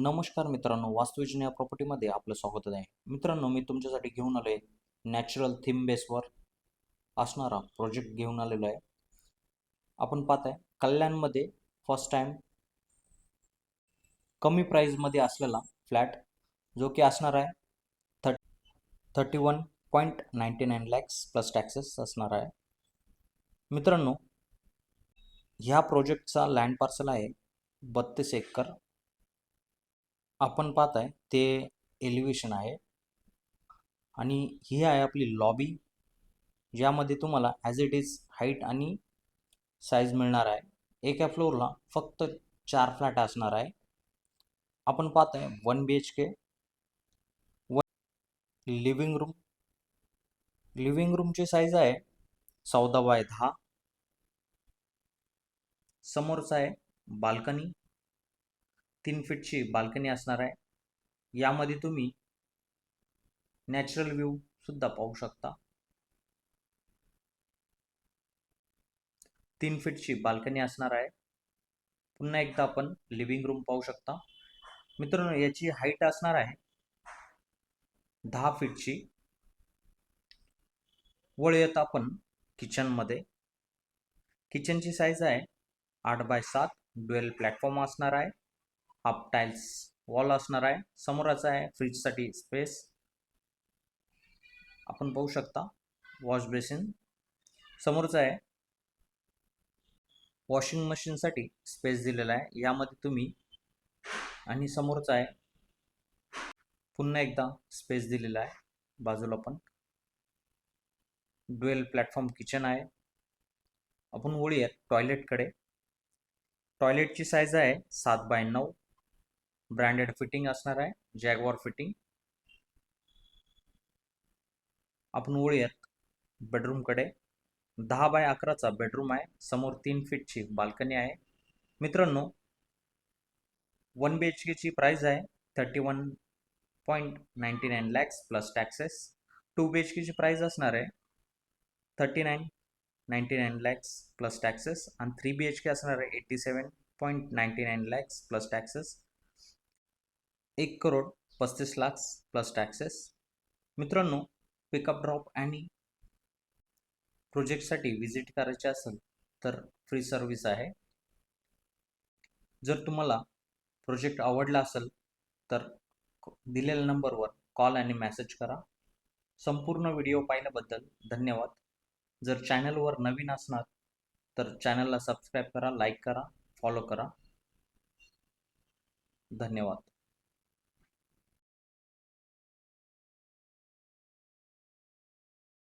नमस्कार मित्रांनो वास्तुविजन या प्रॉपर्टीमध्ये आपलं स्वागत आहे. मित्रांनो मी तुमच्यासाठी घेऊन आलो आहे नॅचरल थीम बेसवर असणारा प्रोजेक्ट घेऊन आलेलो आहे. आपण पाहताय कल्याणमध्ये फर्स्ट टाईम कमी प्राईजमध्ये असलेला फ्लॅट जो की असणार आहे thirty thirty one point ninety nine lakhs plus taxes असणार आहे. मित्रांनो ह्या प्रोजेक्टचा लँड पार्सल आहे बत्तीस एकर. आपण पाहताय ते एलिव्हेशन आहे. आणि ही आहे आपली लॉबी ज्यामध्ये तुम्हाला ॲज इट इज हाईट आणि साईज मिळणार आहे. एका फ्लोअरला फक्त चार फ्लॅट असणार आहे. आपण पाहताय one B H K one living room living रूमची साईज आहे चौदा बाय दहा. समोरचा आहे बाल्कनी. तीन फीटची बाल्कनी असणार आहे. यामध्ये तुम्ही नॅचरल व्ह्यू सुद्धा पाहू शकता. तीन फीटची बाल्कनी असणार आहे. पुन्हा एकदा आपण लिव्हिंग रूम पाहू शकता. मित्रांनो याची हाईट असणार आहे दहा फीटची वळ येत आपण किचनमध्ये किचनची साईज आहे आठ बाय सात. ड्युएल प्लॅटफॉर्म असणार आहे. हाफ टाईल्स वॉल असणार आहे. समोरचा आहे फ्रीजसाठी स्पेस. आपण पाहू शकता वॉश बेसिन. समोरचा आहे वॉशिंग मशीनसाठी स्पेस दिलेला आहे. यामध्ये तुम्ही आणि समोरचा आहे पुन्हा एकदा स्पेस दिलेला आहे. बाजूला पण ड्वेल प्लॅटफॉर्म किचन आहे. आपण वळूया टॉयलेटकडे. टॉयलेटची साईज आहे सात बाय नऊ. ब्रँडेड फिटिंग असणार आहे जॅगवॉर फिटिंग. आपण वळूयात बेडरूमकडे दहा बाय अकराचा बेडरूम आहे समोर तीन फीटची बाल्कनी आहे. मित्रांनो वन बी एच केची प्राईज आहे thirty one point ninety nine lakhs plus taxes two B H केची प्राईज असणार आहे thirty nine ninety nine lakhs plus taxes आणि थ्री बी एच के असणार आहे eighty seven point ninety nine lakhs plus taxes एक करोड पस्तीस lakh plus taxes मित्रांनो pickup drop आणि प्रोजेक्टसाठी व्हिजिट करायचे असेल तर फ्री सर्विस आहे. जर तुम्हाला प्रोजेक्ट आवडला असेल तर दिलेल्या नंबरवर कॉल आणि मेसेज करा. संपूर्ण व्हिडिओ पाहिल्याबद्दल धन्यवाद. जर चॅनलवर नवीन असणार तर चॅनलला सबस्क्राईब करा लाईक करा फॉलो करा. धन्यवाद.